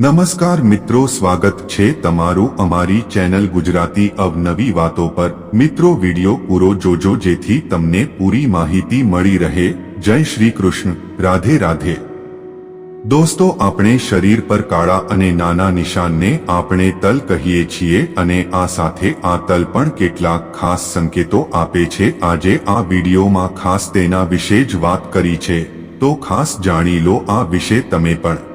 નમસ્કાર મિત્રો, સ્વાગત છે તમારું અમારી ચેનલ ગુજરાતી અવનવી વાતો પર. મિત્રો, વિડિયો પૂરો જોજો જેથી તમને પૂરી માહિતી મળી રહે. જય શ્રી કૃષ્ણ. રાધે રાધે. દોસ્તો, આપણે શરીર પર કાળા અને નાના નિશાનને આપણે તલ કહીએ છીએ અને આ સાથે આ તલ પણ કેટલાક ખાસ સંકેતો આપે છે. આજે આ વિડીયોમાં ખાસ તેના વિશે જ વાત કરી છે. તો ખાસ જાણી લો આ વિશે તમે પણ.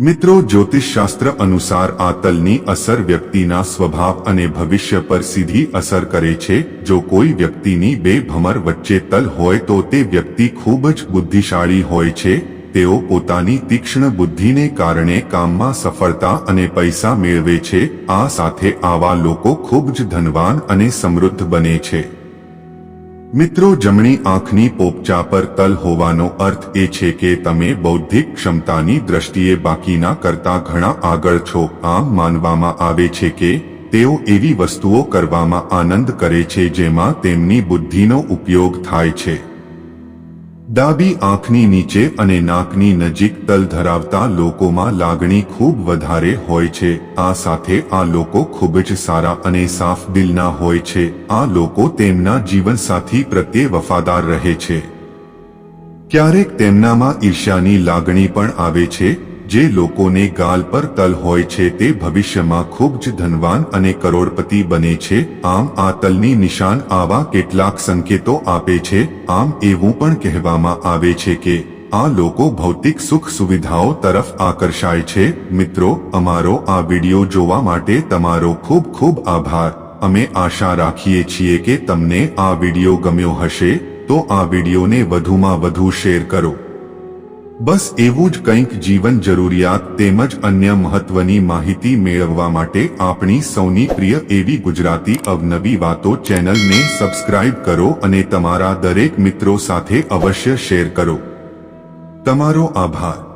મિત્રો, જ્યોતિષશાસ્ત્ર અનુસાર આ તલની અસર વ્યક્તિના સ્વભાવ અને ભવિષ્ય પર સીધી અસર કરે છે. જો કોઈ વ્યક્તિની બે ભમર વચ્ચે તલ હોય તો તે વ્યક્તિ ખૂબ જ બુદ્ધિશાળી હોય છે. તેઓ પોતાની તીક્ષ્ણ બુદ્ધિને કારણે કામમાં સફળતા અને પૈસા મેળવે છે. આ સાથે આવા લોકો ખૂબ જ ધનવાન અને સમૃદ્ધ બને છે. મિત્રો, જમણી આંખની પોપચા પર તલ હોવાનો અર્થ એ છે કે તમે બૌદ્ધિક ક્ષમતાની દ્રષ્ટિએ બાકીના કરતા ઘણા આગળ છો. આમ માનવામાં આવે છે કે તેઓ એવી વસ્તુઓ કરવામાં આનંદ કરે છે જેમાં તેમની બુદ્ધિનો ઉપયોગ થાય છે. ડાબી આંખની નીચે અને નાકની નજીક તલ ધરાવતા લોકોમાં લાગણી ખૂબ વધારે હોય છે. આ સાથે આ લોકો ખૂબ જ સારા અને સાફ દિલના હોય છે. આ લોકો તેમના જીવનસાથી પ્રત્યે વફાદાર રહે છે. ક્યારેક તેમનામાં ઈર્ષ્યાની લાગણી પણ આવે છે. જે લોકોને ગાલ પર તલ હોય છે તે ભવિષ્યમાં ખૂબ જ ધનવાન અને કરોડપતિ બને છે. આમ આ તલની નિશાન આવા કેટલાક સંકેતો આપે છે. આમ એવું પણ કહેવામાં આવે છે કે આ લોકો ભૌતિક સુખ સુવિધાઓ તરફ આકર્ષાય છે. મિત્રો, અમારો આ વિડિયો જોવા માટે તમારો ખૂબ ખૂબ આભાર. અમે આશા રાખીએ છીએ કે તમને આ વિડિયો ગમ્યો હશે. તો આ વિડિયોને વધુમાં વધુ શેર કરો. બસ એવું જ કંઈક જીવન જરૂરિયાત તેમજ અન્ય મહત્વની માહિતી મેળવવા માટે આપણી સૌની પ્રિય એવી ગુજરાતી અવનવી વાતો ચેનલને સબસ્ક્રાઇબ કરો અને તમારા દરેક મિત્રો સાથે અવશ્ય શેર કરો. તમારો આભાર.